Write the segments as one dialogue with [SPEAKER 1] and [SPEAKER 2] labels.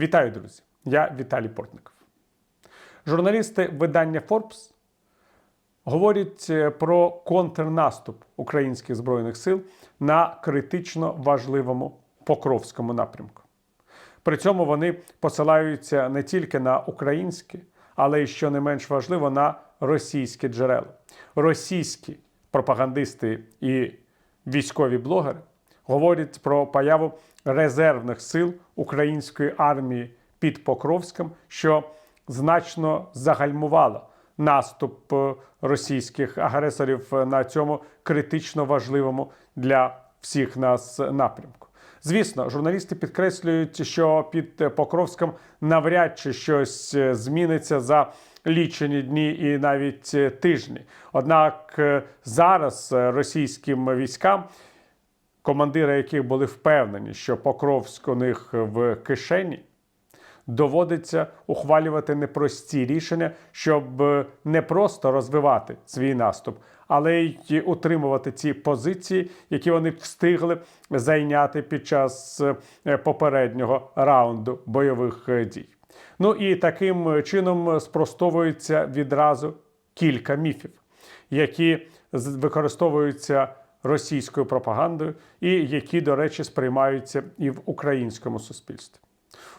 [SPEAKER 1] Вітаю, друзі! Я Віталій Портников. Журналісти видання Forbes говорять е, про контрнаступ українських збройних сил на критично важливому Покровському напрямку. При цьому вони посилаються не тільки на українські, але й що не менш важливо на російські джерела. Російські пропагандисти і військові блогери говорять про появу резервних сил української армії під Покровськом, що значно загальмувало наступ е, російських агресорів на цьому критично важливому для всіх нас напрямку. Звісно, журналісти підкреслюють, що під Покровськом навряд чи щось е, зміниться за лічені дні і навіть е, тижні. Однак е, зараз е, російським військам, командири яких були впевнені, що Покровськ у них в кишені, доводиться ухвалювати непрості рішення, щоб е, не просто розвивати свій наступ, але й утримувати ці позиції, які вони встигли зайняти під час е, попереднього раунду бойових е, дій. Ну і таким чином спростовується відразу кілька міфів, які використовуються російською пропагандою, і які, до речі, сприймаються і в українському суспільстві.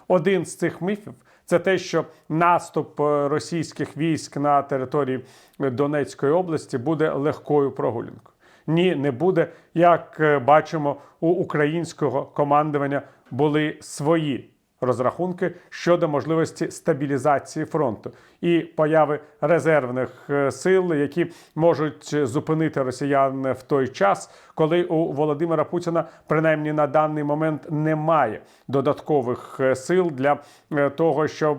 [SPEAKER 1] Один з цих міфів це те, що наступ е, російських військ на території Донецької області буде легкою прогулянкою. Ні, не буде. Як е, бачимо, у українського командування були свої розрахунки щодо можливості стабілізації фронту і появи резервних е, сил, які можуть зупинити росіян в той час, коли у Володимира Путіна принаймні на даний момент немає додаткових е, сил для е, того, щоб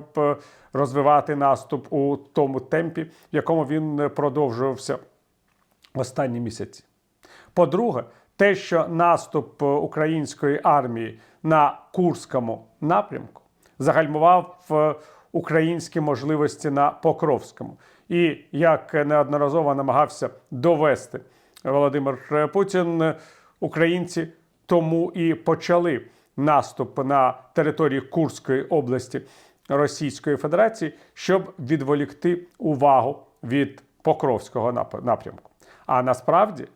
[SPEAKER 1] розвивати наступ у тому темпі, в якому він продовжувався останні місяці. По-друге, те, що наступ е, української армії на Курському напрямку загальмував е, українські можливості на Покровському. І як неодноразово намагався довести Володимир е, Путін, українці тому і почали наступ на території Курської області Російської Федерації, щоб відволікти увагу від Покровського нап- напрямку. А насправді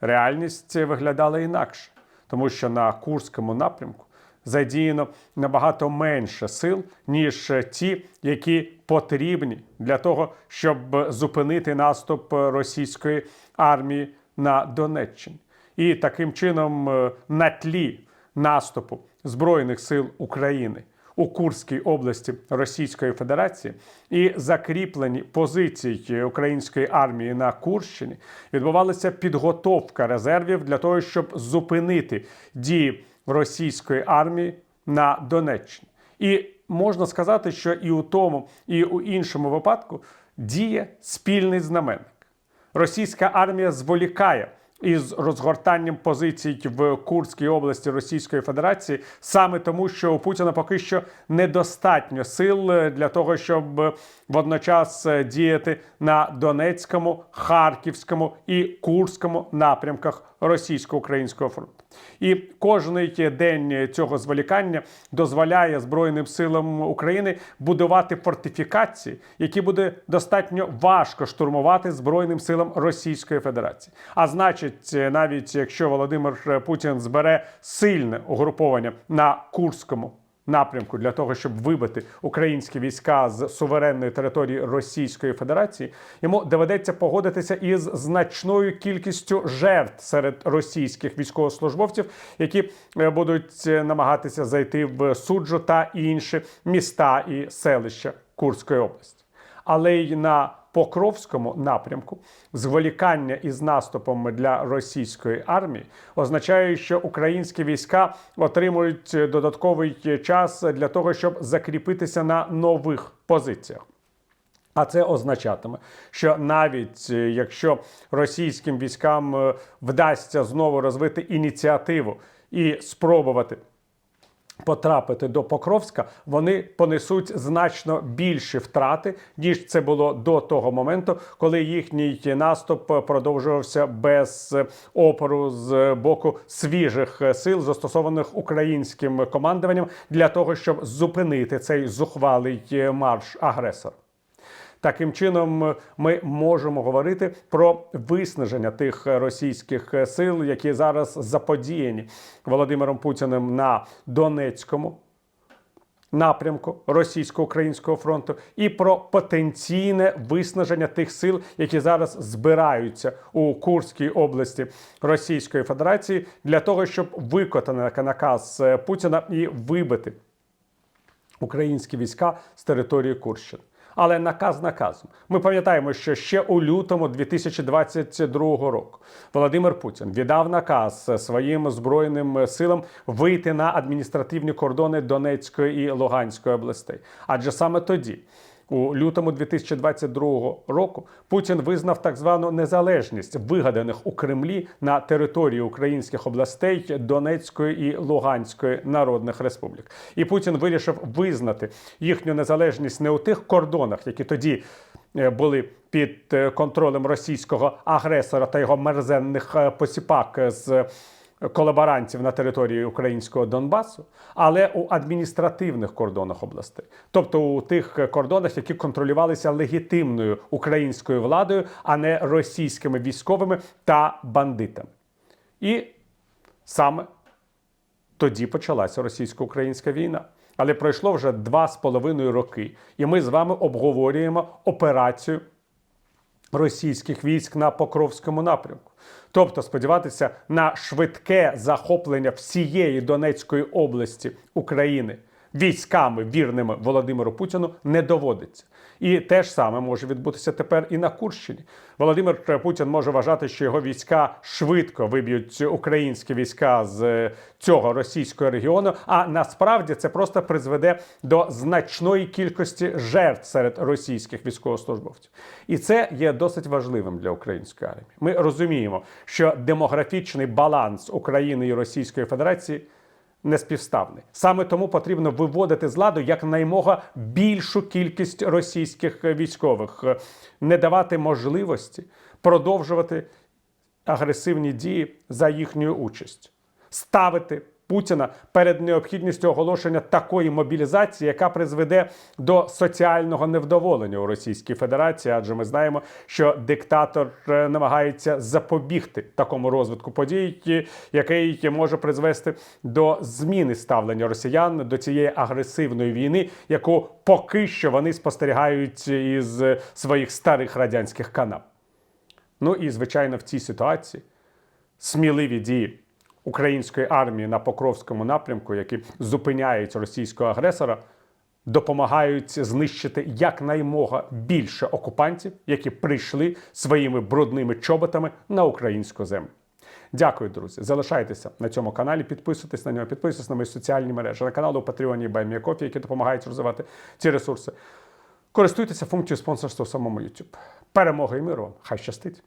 [SPEAKER 1] реальність виглядала інакше, тому що на Курському напрямку задіяно набагато менше сил, ніж ті, які потрібні для того, щоб зупинити наступ російської армії на Донеччині. І таким чином, е, на тлі наступу Збройних сил України у Курській області Російської Федерації і закріплені позиції української армії на Курщині відбувалася підготовка резервів для того, щоб зупинити дії російської армії на Донеччині. І можна сказати, що і у тому, і у іншому випадку діє спільний знаменник. Російська армія зволікає із розгортанням позицій в Курській області Російської Федерації саме тому, що у Путіна поки що недостатньо сил для того, щоб водночас діяти на Донецькому, Харківському і Курському напрямках російсько-українського фронту. І кожний день цього зволікання дозволяє Збройним силам України будувати фортифікації, які буде достатньо важко штурмувати Збройним силам Російської Федерації. А значить, навіть якщо Володимир Путін збере сильне угруповання на Курському напрямку для того, щоб вибити українські війська з суверенної території Російської Федерації, йому доведеться погодитися із значною кількістю жертв серед російських військовослужбовців, які е, будуть е, намагатися зайти в суджу та інші міста і селища Курської області. Але й на Покровському напрямку зволікання із наступом для російської армії означає, що українські війська отримують додатковий час для того, щоб закріпитися на нових позиціях. А це означатиме, що навіть е, якщо російським військам е, вдасться знову розвити ініціативу і спробувати потрапити до Покровська, вони понесуть значно більші втрати, ніж це було до того моменту, коли їхній наступ продовжувався без опору з боку свіжих сил, застосованих українським командуванням, для того, щоб зупинити цей зухвалий марш агресора. Таким чином, ми можемо говорити про виснаження тих російських сил, які зараз заподіяні Володимиром Путіним на Донецькому напрямку російсько-українського фронту, і про потенційне виснаження тих сил, які зараз збираються у Курській області Російської Федерації, для того, щоб виконати наказ Путіна і вибити українські війська з території Курщини. Але наказ наказом. Ми пам'ятаємо, що ще у лютому 2022 року Володимир Путін віддав наказ своїм збройним силам вийти на адміністративні кордони Донецької і Луганської областей. Адже саме тоді. У лютому 2022 року Путін визнав так звану незалежність вигаданих у Кремлі на території українських областей Донецької і Луганської народних республік. І Путін вирішив визнати їхню незалежність не у тих кордонах, які тоді е, були під е, контролем російського агресора та його мерзенних е, посіпак з колаборантів на території українського Донбасу, але у адміністративних кордонах областей, тобто у тих кордонах, які контролювалися легітимною українською владою, а не російськими військовими та бандитами. І саме тоді почалася російсько-українська війна. Але пройшло вже два з половиною роки, і ми з вами обговорюємо операцію російських військ на Покровському напрямку. Тобто сподіватися на швидке захоплення всієї Донецької області України військами вірними Володимиру Путіну не доводиться. І те ж саме може відбутися тепер і на Курщині. Володимир Путін може вважати, що його війська швидко виб'ють українські війська з цього російського регіону. А насправді це просто призведе до значної кількості жертв серед російських військовослужбовців. І це є досить важливим для української армії. Ми розуміємо, що демографічний баланс України і Російської Федерації неспівставний. Саме тому потрібно виводити з ладу якнаймога більшу кількість російських військових, не давати можливості продовжувати агресивні дії за їхньою участь, ставити. Путіна перед необхідністю оголошення такої мобілізації, яка призведе до соціального невдоволення у Російській Федерації, адже ми знаємо, що диктатор е, намагається запобігти такому розвитку подій, який може призвести до зміни ставлення росіян до цієї агресивної війни, яку поки що вони спостерігають із своїх старих радянських канав. Ну і звичайно, в цій ситуації сміливі дії української армії на Покровському напрямку, які зупиняють російського агресора, допомагають знищити якнаймога більше окупантів, які прийшли своїми брудними чоботами на українську землю. Дякую, друзі. Залишайтеся на цьому каналі, підписуйтесь на нього, підписуйтесь на мої соціальні мережі, на канал у Патреоні і Байміякофі, які допомагають розвивати ці ресурси. Користуйтеся функцією спонсорства у самому YouTube. Перемоги і миру! вам! Хай щастить!